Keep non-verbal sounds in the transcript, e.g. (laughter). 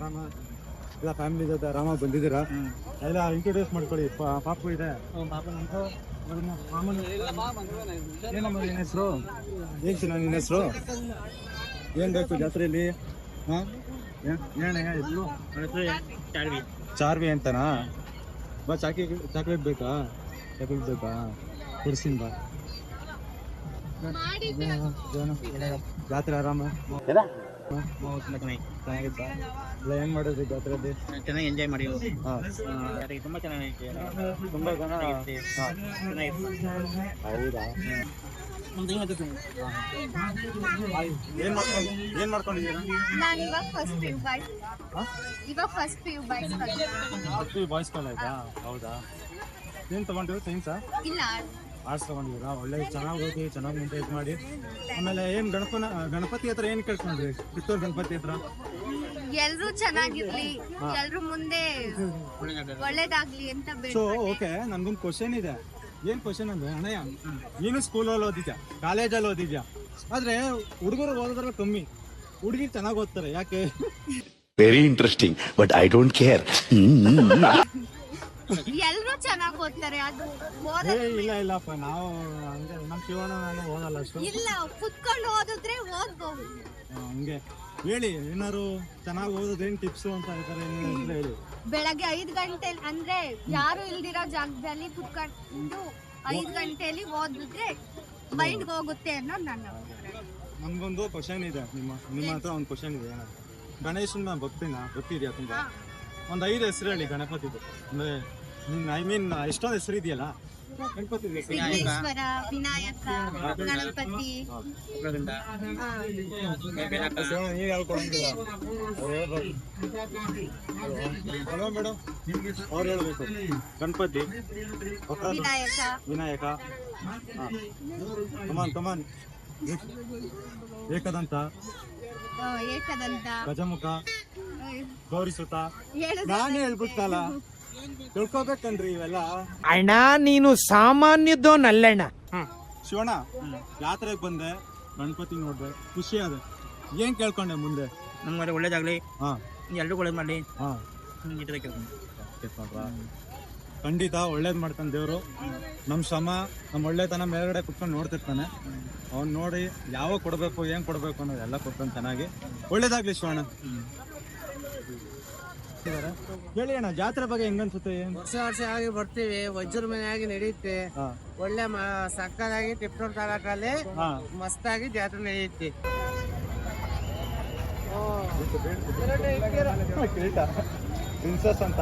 ರಾಮ ಎಲ್ಲ ಫ್ಯಾಮಿಲಿ ಜೊತೆ ರಾಮ ಬಂದಿದ್ದೀರಾ? ಎಲ್ಲ ಇಂಟ್ರೊಡ್ಯೂಸ್ ಮಾಡ್ಕೊಳ್ಳಿ. ಪಾಪು ಇದೆ. ನಿನ್ನ ಹೆಸರು. ಏನು ಚಿನ್ನ ನಿನ್ನ ಹೆಸರು? ಏನು ಬೇಕು ಜಾತ್ರೆಯಲ್ಲಿ? ಹಾ? ಹೆಸರು ಚಾರ್ವಿ. ಅಂತನಾ? ಬಾ ಚಾಕಿ ಚಾಕ್ಲೇಟ್ ಬೇಕಾ? ಚಾಕ್ಲೇಟ್ ಬೇಕಾ? ಕೊಡ್ಸಿನ್ ಬಾ. ಏನು? ಜಾತ್ರೆ ಆರಾಮ ಚೆನ್ನಾಗಿತ್ತಾ ಮಾಡಿದ್ರಿ ಜಾತ್ರೆಯಲ್ಲಿ ಚೆನ್ನಾಗಿ ಎಂಜಾಯ್ ಮಾಡಿ ತುಂಬಾ ಚೆನ್ನಾಗೈತೆ ತುಂಬಾ ಜನ. ಹೌದಾ ಏನ್ ಮಾಡ್ಕೊಂಡು ಏನ್ ಮಾಡ್ಕೊಂಡಿದ್ದೀರಾ ನಾನು ಫಸ್ಟ್ ಬಾಯ್ಸ್ ಫಸ್ಟ್ ಹೌದಾ ಏನ್ ತಗೊಂಡಿರೋ ಸೈನ್ಸಾ ಆರ್ಟ್ಸ್ ತಗೊಂಡಿದ್ದೀರಾ ಒಳ್ಳೆ ಚೆನ್ನಾಗಿ ಓದಿ ಚೆನ್ನಾಗಿ ಮೇಂಟೈನ್ ಮಾಡಿ. ಆಮೇಲೆ ಏನ್ ಗಣಪನ ಗಣಪತಿ ಹತ್ರ ಏನ್ ಕೇಳ್ಕೊಂಡ್ರಿ? ಕಿತ್ತೂರು ಗಣಪತಿ ಹತ್ರ? ಎಲ್ರು ಚೆನ್ನಾಗಿರ್ಲಿ. ಎಲ್ರು ಮುಂದೆ ಒಳ್ಳೇದಾಗ್ಲಿ ಅಂತ ಸೊ ಓಕೆ ನನ್ಗೊಂದು ಕ್ವಶನ್ ಇದೆ. ಏನ್ ಕ್ವಶನ್ ಅಂದ್ರೆ ಅಣ್ಣಯ್ಯ ನೀನು ಸ್ಕೂಲಲ್ಲಿ ಓದಿದ್ಯಾ? ಕಾಲೇಜಲ್ಲಿ ಓದಿದ್ಯಾ? ಆದ್ರೆ ಹುಡುಗರು ಓದೋದ್ರಲ್ಲಿ ಕಮ್ಮಿ. ಹುಡುಗಿ ಚೆನ್ನಾಗಿ ಓದ್ತಾರೆ ಯಾಕೆ? Very interesting but I don't care. (laughs) ಎಲ್ರು ಚೆನ್ನಾಗಿ ಓದ್ತಾರೆ ಅದು ಏ ಇಲ್ಲ ಇಲ್ಲಪ್ಪ ನಾವು ಹಂಗೆ ನಮ್ಮ ಶಿವಣ್ಣ ನಾನು ಓದಲ್ಲ ಅಷ್ಟು. ಇಲ್ಲ ಕುತ್ಕೊಂಡು ಓದಿದ್ರೆ ಓದ್ಬಹುದು ಹಂಗೆ. ಹೇಳಿ ಏನಾರು ಚೆನ್ನಾಗಿ ಓದೋದು ಏನ್ ಟಿಪ್ಸು ಅಂತ ಏನಾದ್ರು ಇದ್ರೆ ಹೇಳಿ. ಬೆಳಗ್ಗೆ ಐದ್ ಗಂಟೆ ಅಂದ್ರೆ ಯಾರು ಇಲ್ದಿರೋ ಜಾಗದಲ್ಲಿ ಕುತ್ಕೊಂಡು ಐದ್ ಗಂಟೆಲಿ ಓದಿದ್ರೆ ಮೈಂಡ್ ಹೋಗುತ್ತೆ ಅನ್ನೋದು ನನ್ನ ಅಭಿಪ್ರಾಯ. ನಮ್ಗೊಂದು ಕ್ವಶನ್ ಇದೆ ನಿಮ್ಮ ನಿಮ್ಮ ಹತ್ರ ಒಂದು ಕ್ವಶನ್ ಇದೆ. ಏನಂತ ಗಣೇಶನ ಭಕ್ತಿನ ಗೊತ್ತಿದೆಯಾ ತುಂಬಾ? ಒಂದು ಐದು ಹೆಸರು ಹೇಳಿ ಗಣಪತಿದು. ಅಂದ್ರೆ ಐ ಮೀನ್ ಎಷ್ಟೊಂದು ಹೆಸರು ಇದೆಯಲ್ಲ? ಗಣಪತಿ ವಿನಾಯಕ ಗಣಪತಿ ಅವ್ರು ಹೇಳ್ಬೇಕು Ganapati. Vinayaka. Vinayaka. Come on come on. Ekadanta. Ekadanta. Gajamukha. Gauri Gaurisuta. ನಾನೇ ಹೇಳ್ಬಿಟ್ಟಲ್ಲ. ತಿಳ್ಕೊಬೇಕನ್ರಿ ಇವೆಲ್ಲ. ಅಣ್ಣ ನೀನು ಸಾಮಾನ್ಯದೋನಲ್ಲಣ್ಣ ಶಿವಣ್ಣ ಯಾತ್ರೆಗೆ ಬಂದೆ ಗಣಪತಿ ನೋಡ್ದೆ ಖುಷಿ ಅದ ಏನ್ ಕೇಳ್ಕೊಂಡೆ ಮುಂದೆ? ನಮ್ಗೆ ಒಳ್ಳೇದಾಗ್ಲಿ. ಹಾ. ಎಲ್ರಿಗೂ ಒಳ್ಳೇದ್ ಮಾಡಿ ಹಾ. ಖಂಡಿತ ಒಳ್ಳೇದ್ ಮಾಡ್ತಾನೆ ದೇವರು. ನಮ್ ಶ್ರಮ ನಮ್ ಒಳ್ಳೆತನ ಮೇಲ್ಗಡೆ ಕುತ್ಕೊಂಡು ನೋಡ್ತಿರ್ತಾನೆ. ಅವ್ನ್ ನೋಡಿ ಯಾವಾಗ ಕೊಡ್ಬೇಕು ಏನ್ ಕೊಡ್ಬೇಕು ಅನ್ನೋದೆಲ್ಲ ಕೊಡ್ತಾನೆ ಚೆನ್ನಾಗಿ. ಒಳ್ಳೇದಾಗ್ಲಿ ಶಿವಣ್ಣ. ಇದಾರೆ? ಹೇಳಿ ಅಣ್ಣ ಜಾತ್ರೆ ಬಗ್ಗೆ ಹೆಂಗನ್ಸುತ್ತೆ? ಅನ್ಸುತ್ತೆ ವರ್ಷ ವರ್ಷ ಆಗಿ ಬರ್ತೀವಿ ವಜ್ರ ಆಗಿ ನಡೆಯುತ್ತೆ. ಒಳ್ಳೆ ಸಕ್ಕದಾಗಿ ಟಿಪ್ಪೂರ್ ತಾಲೂಕಲ್ಲಿ ಮಸ್ತಾಗಿ ಜಾತ್ರೆ ನಡೆಯುತ್ತೆ. ಪ್ರಿನ್ಸಸ್ ಅಂತ.